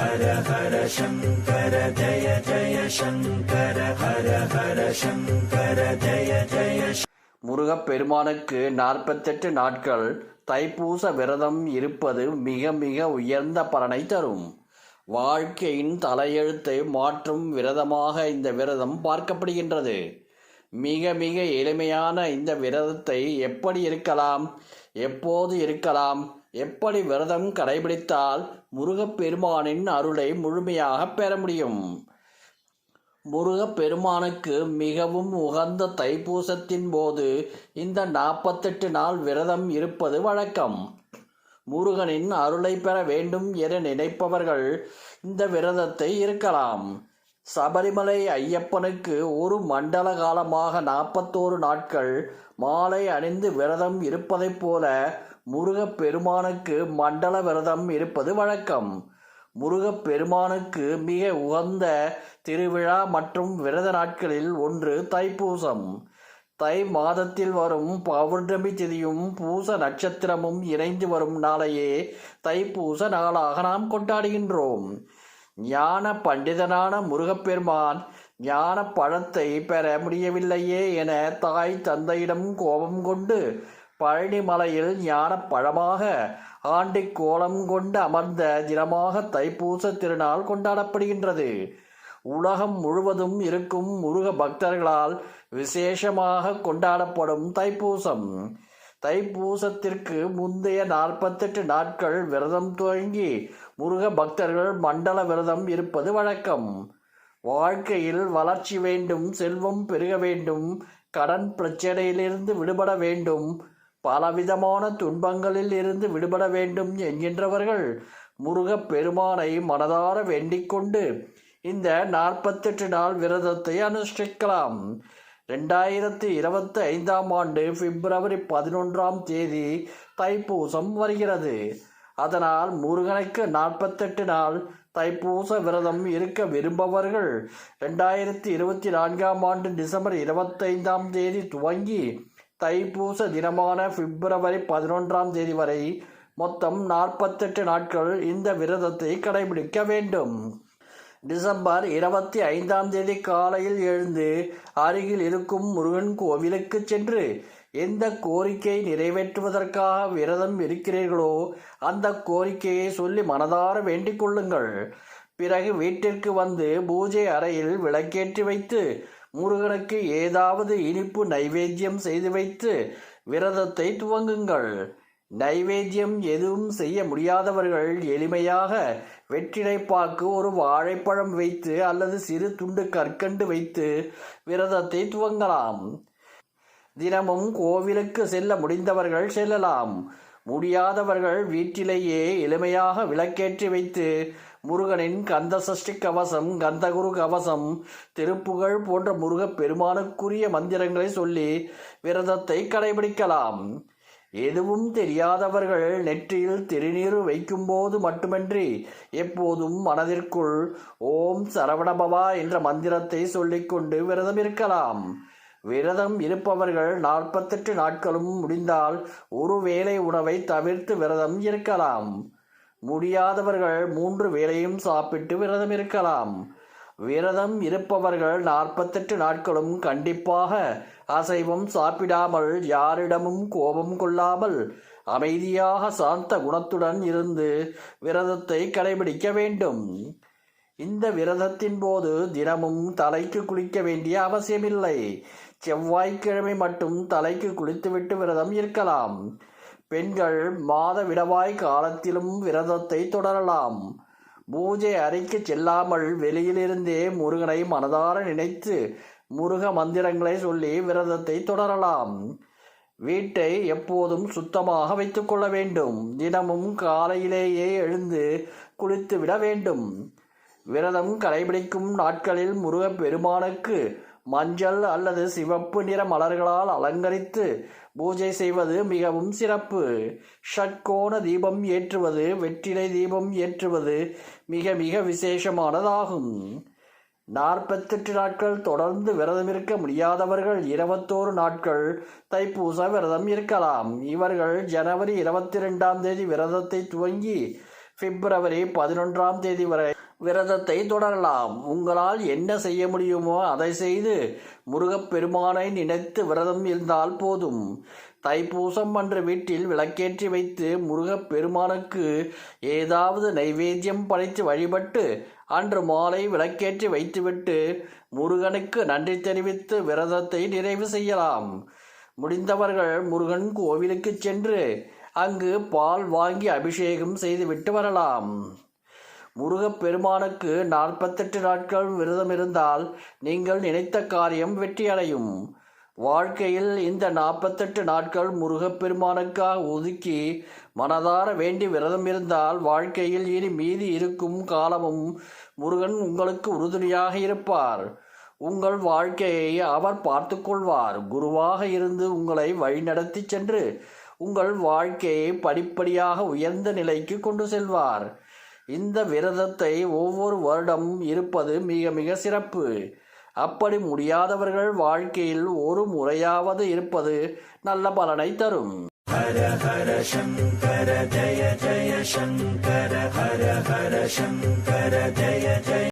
ஹர ஹர சங்கர ஜய ஜய சங்கர ஹர ஹர சங்கர ஜய ஜய முருகப்பெருமானுக்கு நாற்பத்தெட்டு நாட்கள் தைப்பூச விரதம் இருப்பது மிக மிக உயர்ந்த பலனை தரும். வாழ்க்கையின் தலையெழுத்தை மாற்றும் விரதமாக இந்த விரதம் பார்க்கப்படுகின்றது. மிக மிக எளிமையான இந்த விரதத்தை எப்படி இருக்கலாம் எப்போது இருக்கலாம் எப்படி விரதம் கடைபிடித்தால் முருகப்பெருமானின் அருளை முழுமையாக பெற முடியும்? முருகப்பெருமானுக்கு மிகவும் உகந்த தைப்பூசத்தின் போது இந்த நாற்பத்தெட்டு நாள் விரதம் இருப்பது வழக்கம். முருகனின் அருளை பெற வேண்டும் என நினைப்பவர்கள் இந்த விரதத்தை இருக்கலாம். சபரிமலை ஐயப்பனுக்கு ஒரு மண்டல காலமாக நாற்பத்தோரு நாட்கள் மாலை அணிந்து விரதம் இருப்பதைப் போல முருகப்பெருமானுக்கு மண்டல விரதம் இருப்பது வழக்கம். முருகப்பெருமானுக்கு மிக உகந்த திருவிழா மற்றும் விரத நாட்களில் ஒன்று தைப்பூசம். தை மாதத்தில் வரும் பௌர்ணமி திதியும் பூச நட்சத்திரமும் இணைந்து வரும் நாளையே தைப்பூச நாளாக நாம் கொண்டாடுகின்றோம். ஞான பண்டிதனான முருகப்பெருமான் ஞான பழத்தை பெற முடியவில்லையே என தாய் தந்தையிடம் கோபம் கொண்டு பழனிமலையில் ஞான பழமாக ஆண்டி கோலம் கொண்டு அமர்ந்த தினமாக தைப்பூச திருநாள் கொண்டாடப்படுகின்றது. உலகம் முழுவதும் இருக்கும் முருக பக்தர்களால் விசேஷமாக கொண்டாடப்படும் தைப்பூசம். தைப்பூசத்திற்கு முந்தைய நாற்பத்தெட்டு நாட்கள் விரதம் துவங்கி முருக பக்தர்கள் மண்டல விரதம் இருப்பது வழக்கம். வாழ்க்கையில் வளர்ச்சி வேண்டும் செல்வம் பெருக வேண்டும் கடன் பிரச்சனையிலிருந்து விடுபட வேண்டும் பலவிதமான துன்பங்களில் இருந்து விடுபட வேண்டும் என்கின்றவர்கள் முருகப் பெருமானை மனதார வேண்டிக் கொண்டு இந்த நாற்பத்தெட்டு நாள் விரதத்தை அனுஷ்டிக்கலாம். ரெண்டாயிரத்தி இருபத்தி ஐந்தாம் ஆண்டு பிப்ரவரி பதினொன்றாம் தேதி தைப்பூசம் வருகிறது. அதனால் முருகனுக்கு நாற்பத்தெட்டு நாள் தைப்பூச விரதம் இருக்க விரும்பவர்கள் ரெண்டாயிரத்தி இருபத்தி நான்காம் ஆண்டு டிசம்பர் இருபத்தைந்தாம் தேதி துவங்கி தைப்பூச தினமான பிப்ரவரி பதினொன்றாம் தேதி வரை மொத்தம் நாற்பத்தெட்டு நாட்கள் இந்த விரதத்தை கடைபிடிக்க வேண்டும். டிசம்பர் இருபத்தி ஐந்தாம் தேதி காலையில் எழுந்து அருகில் இருக்கும் முருகன் கோவிலுக்கு சென்று எந்த கோரிக்கை நிறைவேற்றுவதற்காக விரதம் இருக்கிறீர்களோ அந்த கோரிக்கையை சொல்லி மனதார வேண்டிக் கொள்ளுங்கள். பிறகு வீட்டிற்கு வந்து பூஜை அறையில் விளக்கேற்றி வைத்து முருகனுக்கு ஏதாவது இனிப்பு நைவேத்தியம் செய்து வைத்து விரதத்தை துவங்குங்கள். நைவேத்தியம் எதுவும் செய்ய முடியாதவர்கள் எளிமையாக வெற்றிலைப்பாக்கு ஒரு வாழைப்பழம் வைத்து அல்லது சிறு துண்டு கற்கண்டு வைத்து விரதத்தை துவங்கலாம். தினமும் கோவிலுக்கு செல்ல முடிந்தவர்கள் செல்லலாம். முடியாதவர்கள் வீட்டிலேயே எளிமையாக விளக்கேற்றி வைத்து முருகனின் கந்த சஷ்டி கவசம் கந்தகுரு கவசம் திருப்புகழ் போன்ற முருகப் பெருமானுக்குரிய மந்திரங்களை சொல்லி விரதத்தை கடைபிடிக்கலாம். எதுவும் தெரியாதவர்கள் நெற்றியில் திருநீர் வைக்கும்போது மட்டுமின்றி எப்போதும் மனதிற்குள் ஓம் சரவணபவா என்ற மந்திரத்தை சொல்லிக்கொண்டு விரதம் இருக்கலாம். விரதம் இருப்பவர்கள் நாற்பத்தெட்டு நாட்களும் முடிந்தால் ஒரு வேளை உணவை தவிர்த்து விரதம் இருக்கலாம். முடியாதவர்கள் மூன்று வேளையும் சாப்பிட்டு விரதம் இருக்கலாம். விரதம் இருப்பவர்கள் நாற்பத்தெட்டு நாட்களும் கண்டிப்பாக அசைவம் சாப்பிடாமல் யாரிடமும் கோபம் கொள்ளாமல் அமைதியாக சாந்த குணத்துடன் இருந்து விரதத்தை கடைபிடிக்க வேண்டும். இந்த விரதத்தின் போது தினமும் தலைக்கு குளிக்க வேண்டிய அவசியமில்லை. செவ்வாய்க்கிழமை மட்டும் தலைக்கு குளித்துவிட்டு விரதம் இருக்கலாம். பெண்கள் மாத விடவாய் காலத்திலும் விரதத்தை தொடரலாம். பூஜை அறைக்கு செல்லாமல் வெளியிலிருந்தே முருகனை மனதார நினைத்து முருக மந்திரங்களை சொல்லி விரதத்தை தொடரலாம். வீட்டை எப்போதும் சுத்தமாக வைத்துக்கொள்ள வேண்டும். தினமும் காலையிலேயே எழுந்து குளித்து விட வேண்டும். விரதம் கடைபிடிக்கும் நாட்களில் முருகப் பெருமானுக்கு மஞ்சள் அல்லது சிவப்பு நிற மலர்களால் அலங்கரித்து பூஜை செய்வது மிகவும் சிறப்பு. ஷட்கோண தீபம் ஏற்றுவது வெற்றிலை தீபம் ஏற்றுவது மிக மிக விசேஷமானதாகும். நாற்பத்தெட்டு நாட்கள் தொடர்ந்து விரதம் இருக்க முடியாதவர்கள் இருபத்தோரு நாட்கள் தைப்பூச விரதம் இருக்கலாம். இவர்கள் ஜனவரி இருபத்தி ரெண்டாம் தேதி விரதத்தை துவங்கி பிப்ரவரி பதினொன்றாம் தேதி வரை விரதத்தை தொடரலாம். உங்களால் என்ன செய்ய முடியுமோ அதை செய்து முருகப்பெருமானை நினைத்து விரதம் இருந்தால் போதும். தைப்பூசம் அன்று வீட்டில் விளக்கேற்றி வைத்து முருகப்பெருமானுக்கு ஏதாவது நைவேத்தியம் படைத்து வழிபட்டு அன்று மாலை விளக்கேற்றி வைத்துவிட்டு முருகனுக்கு நன்றி தெரிவித்து விரதத்தை நிறைவு செய்யலாம். முடிந்தவர்கள் முருகன் கோவிலுக்கு சென்று அங்கு பால் வாங்கி அபிஷேகம் செய்துவிட்டு வரலாம். முருகப்பெருமானுக்கு நாற்பத்தெட்டு நாட்கள் விரதம் இருந்தால் நீங்கள் நினைத்த காரியம் வெற்றியடையும். வாழ்க்கையில் இந்த நாற்பத்தெட்டு நாட்கள் முருகப்பெருமானுக்காக ஒதுக்கி மனதார வேண்டி விரதம் இருந்தால் வாழ்க்கையில் இனி மீதி இருக்கும் காலமும் முருகன் உங்களுக்கு உறுதுணையாக இருப்பார். உங்கள் வாழ்க்கையை அவர் பார்த்து கொள்வார். குருவாக இருந்து உங்களை வழிநடத்தி சென்று உங்கள் வாழ்க்கையை படிப்படியாக உயர்ந்த நிலைக்கு கொண்டு செல்வார். இந்த விரதத்தை ஒவ்வொரு வருடம் இருப்பது மிக மிக சிறப்பு. அப்படி முடியாதவர்கள் வாழ்க்கையில் ஒரு முறையாவது இருப்பது நல்ல பலனை தரும். ஹர ஹர சங்கர ஜய ஜய சங்கர ஹர ஹர சங்கர ஜய ஜய